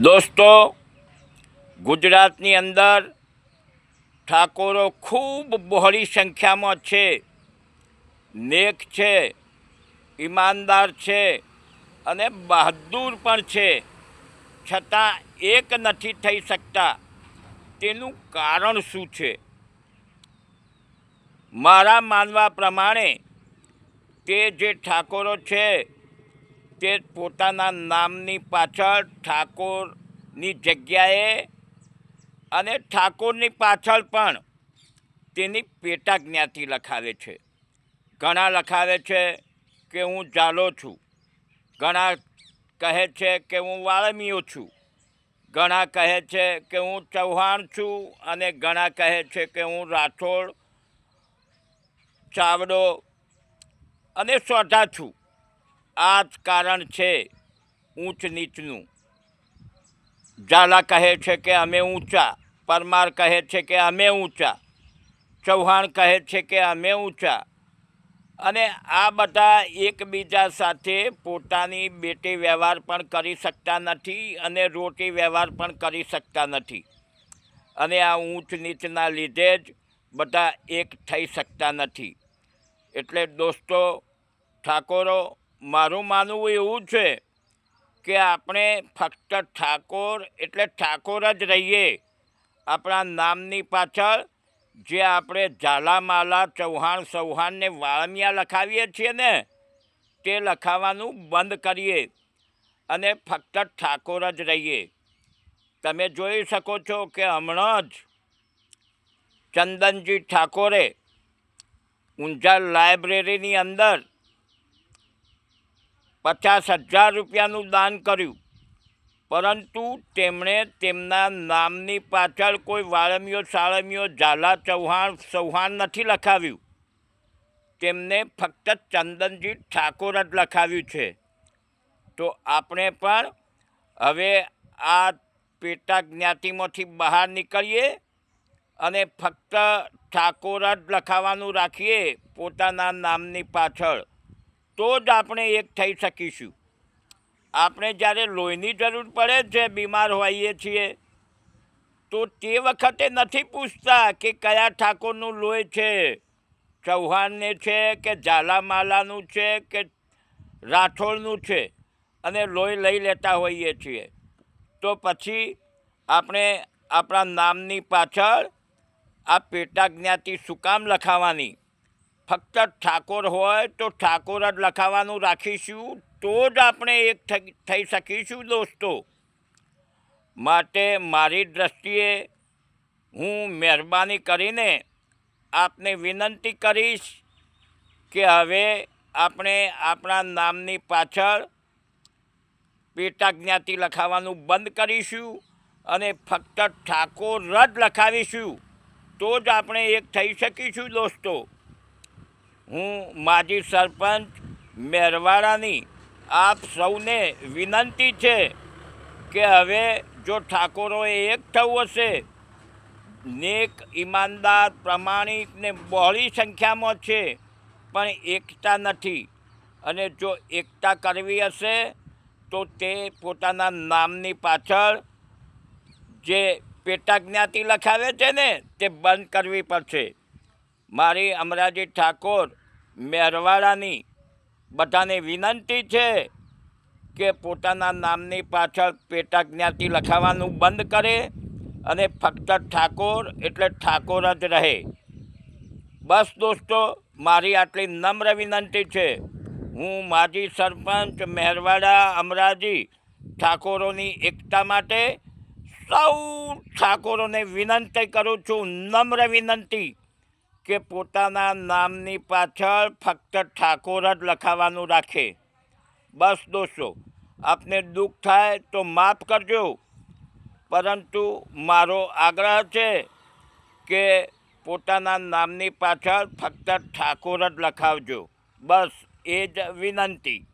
દોસ્તો, ગુજરાતની અંદર ઠાકોરો ખૂબ બહોળી સંખ્યામાં છે. નેક છે, ઈમાનદાર છે અને બહાદુર પણ છે. છતાં એક નથી થઈ શકતા. તેનું કારણ શું છે? મારા માનવા પ્રમાણે તે જે ઠાકોરો છે તે પોતાના નામની પાછળ ઠાકોરની જગ્યાએ અને ઠાકોરની પાછળ પણ તેની પેટા જ્ઞાતિ લખાવે છે. ઘણા લખાવે છે કે હું ઝાલો છું. ઘણા કહે છે કે હું વાળમીયો છું. ઘણા કહે છે કે હું ચૌહાણ છું અને ઘણા કહે છે કે હું રાઠોડ, ચાવડો અને સોઢા છું. આ જ કારણ છે ઊંચ નીચનું. ઝાલા કહે છે કે અમે ઊંચા, પરમાર કહે છે કે અમે ઊંચા, ચૌહાણ કહે છે કે અમે ઊંચા અને આ બધા એકબીજા સાથે પોતાની બેટી વ્યવહાર પણ કરી શકતા નથી અને રોટી વ્યવહાર પણ કરી શકતા નથી. અને આ ઊંચ નીચના લીધે જ બધા એક થઈ શકતા નથી. એટલે દોસ્તો, ઠાકોરો મારું માનવું એવું છે કે આપણે ફક્ત ઠાકોર એટલે ઠાકોર જ રહીએ. આપણા નામની પાછળ જે આપણે ઝાલામાલા ચૌહાણ ચૌહાણને વાળમિયા લખાવીએ છીએ ને, તે લખાવાનું બંધ કરીએ અને ફક્ત ઠાકોર જ રહીએ. તમે જોઈ શકો છો કે હમણાં જ ચંદનજી ઠાકોરે ઊંઝા લાઇબ્રેરીની અંદર પચાસ હજાર રૂપિયાનું દાન કર્યું. પરંતુ તેમણે તેમના નામની પાછળ કોઈ વાળમીઓ સાળમીઓ ઝાલા ચૌહાણ ચૌહાણ નથી લખાવ્યું. તેમને ફક્ત ચંદનજી ઠાકોર જ લખાવ્યું છે. તો આપણે પણ હવે આ પેટા જ્ઞાતિમાંથી બહાર નીકળીએ અને ફક્ત ઠાકોર જ લખાવાનું રાખીએ પોતાના નામની પાછળ. તો જ આપણે એક થઈ શકીશું. આપણે જ્યારે લોહીની જરૂર પડે છે, બીમાર હોઈએ છીએ, તો તે વખતે નથી પૂછતા કે કયા ઠાકોરનું લોહી છે, ચૌહાણને છે કે ઝાલામાલાનું છે કે રાઠોડનું છે, અને લોહી લઈ લેતા હોઈએ છીએ. તો પછી આપણે આપણા નામની પાછળ આ પેટા જ્ઞાતિ શું કામ લખાવાની? ફક્ત ઠાકોર હોય તો ઠાકોર જ લખાવાનું રાખીશું, તો જ આપણે એક થઈ શકીશું દોસ્તો. માટે મારી દૃષ્ટિએ હું મહેરબાની કરીને આપને વિનંતી કરીશ કે હવે આપણે આપણા નામની પાછળ પેટા જ્ઞાતિ લખાવાનું બંધ કરીશું અને ફક્ત ઠાકોર જ લખાવીશું, તો જ આપણે એક થઈ શકીશું દોસ્તો. હું માજી સરપંચ મેરવાડાની આપ સૌને વિનંતી છે કે હવે જો ઠાકોરોએ એક થવું હશે, નેક ઈમાનદાર પ્રમાણિક ને બહોળી સંખ્યામાં છે, પણ એકતા નથી. અને જો એકતા કરવી હશે, તો તે પોતાના નામની પાછળ જે પેટા જ્ઞાતિ લખાવે છે ને, તે બંધ કરવી પડશે. મારી અમરાજી ઠાકોર મહેરવાડાની બધાને વિનંતી છે કે પોતાના નામની પાછળ પેટા જ્ઞાતિ લખાવાનું બંધ કરે અને ફક્ત ઠાકોર એટલે ઠાકોર જ રહે. બસ દોસ્તો, મારી આટલી નમ્ર વિનંતી છે. હું માજી સરપંચ મહેરવાડા અમરાજી ઠાકોરોની એકતા માટે સૌ ઠાકોરોને વિનંતી કરું છું, નમ્ર વિનંતી. કે પોતાના નામની પાછળ ફક્ત ઠાકોર જ લખાવાનું રાખે. બસ દોસ્તો, આપને દુઃખ થાય તો માફ કરજો. પરંતુ મારો આગ્રહ છે કે પોતાના નામની પાછળ ફક્ત ઠાકોર જ લખાવજો. બસ એ જ વિનંતી.